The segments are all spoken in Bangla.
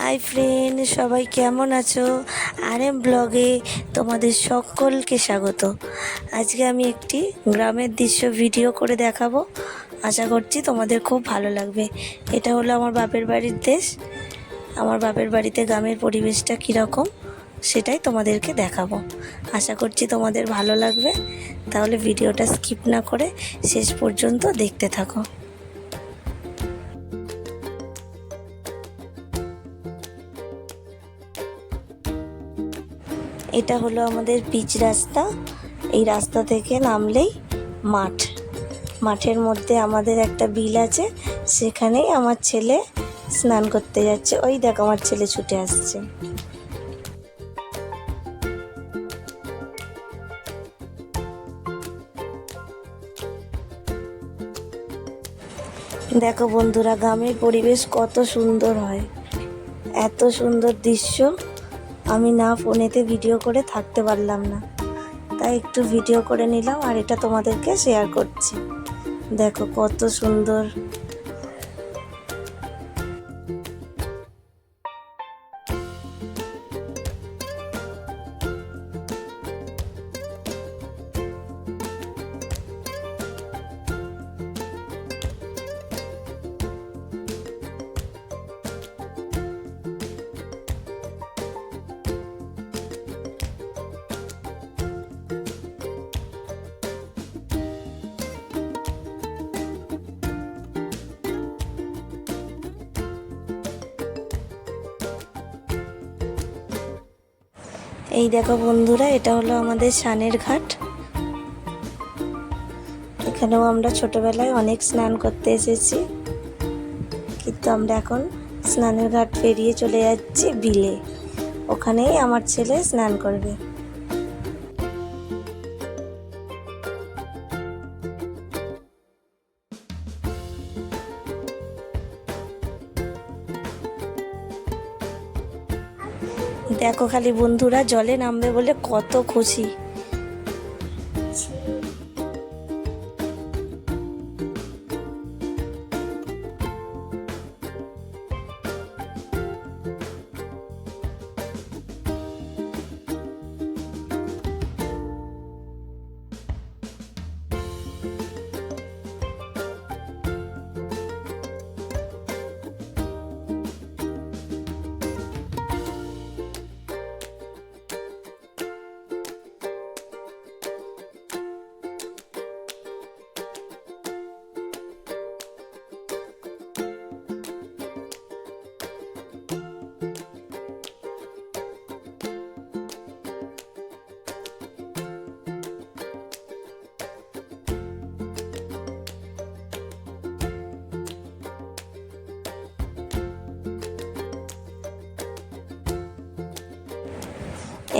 হাই ফ্রেন্ড, সবাই কেমন আছো? আর এম ব্লগে তোমাদের সকলকে স্বাগত। আজকে আমি একটি গ্রামের দৃশ্য ভিডিও করে দেখাবো। আশা করছি তোমাদের খুব ভালো লাগবে। এটা হলো আমার বাপের বাড়ির দেশ। আমার বাপের বাড়িতে গ্রামের পরিবেশটা কীরকম, সেটাই তোমাদেরকে দেখাবো। আশা করছি তোমাদের ভালো লাগবে। তাহলে ভিডিওটা স্কিপ না করে শেষ পর্যন্ত দেখতে থাকো। এটা হলো আমাদের পিচ রাস্তা। এই রাস্তা থেকে নামলেই মাঠ। মাঠের মধ্যে আমাদের একটা বিল আছে, সেখানেই আমার ছেলে স্নান করতে যাচ্ছে। ওই দেখ আমার ছেলে ছুটে আসছে। দেখো বন্ধুরা, গ্রামের পরিবেশ কত সুন্দর হয়। এত সুন্দর দৃশ্য। আমি না ফোনেতে ভিডিও করে থাকতে পারলাম না। তাই একটু ভিডিও করে নিলাম আর এটা তোমাদেরকে শেয়ার করছি। দেখো কত সুন্দর। এই দেখো বন্ধুরা, এটা হলো আমাদের সানের ঘাট। এখানেও আমরা ছোটবেলায় অনেক স্নান করতে এসেছি। কিন্তু আমরা এখন স্নানের ঘাট পেরিয়ে চলে যাচ্ছি বিলে। ওখানেই আমার ছেলে স্নান করবে। দেখো খালি বন্ধুরা জলে নামবে বলে কত খুশি।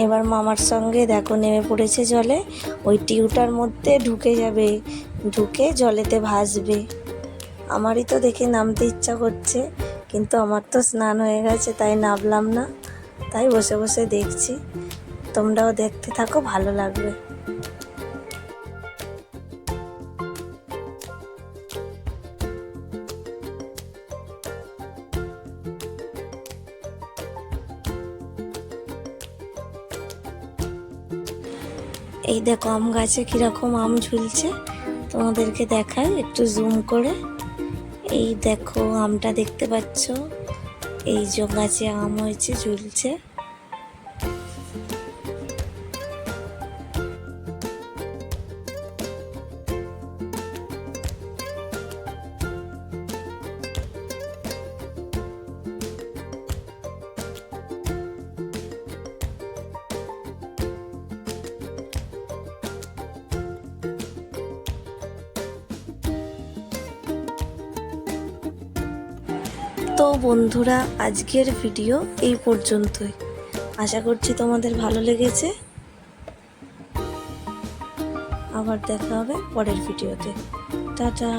এবার মামার সঙ্গে দেখো নেমে পড়েছে জলে। ওই টিউটার মধ্যে ঢুকে যাবে, ঢুকে জলেতে ভাসবে। আমারই তো দেখে নামতে ইচ্ছা করছে, কিন্তু আমার তো স্নান হয়ে গেছে, তাই নামলাম না। তাই বসে বসে দেখছি। তোমরাও দেখতে থাকো, ভালো লাগবে। এই দেখো আম গাছে কীরকম আম ঝুলছে। তোমাদেরকে দেখায় একটু জুম করে। এই দেখো আমটা দেখতে পাচ্ছ। এই যে গাছে আম হয়েছে, ঝুলছে। তো বন্ধুরা, আজকের ভিডিও এই পর্যন্তই। আশা করছি তোমাদের ভালো লেগেছে। আবার দেখা হবে পরের ভিডিওতে টাটা।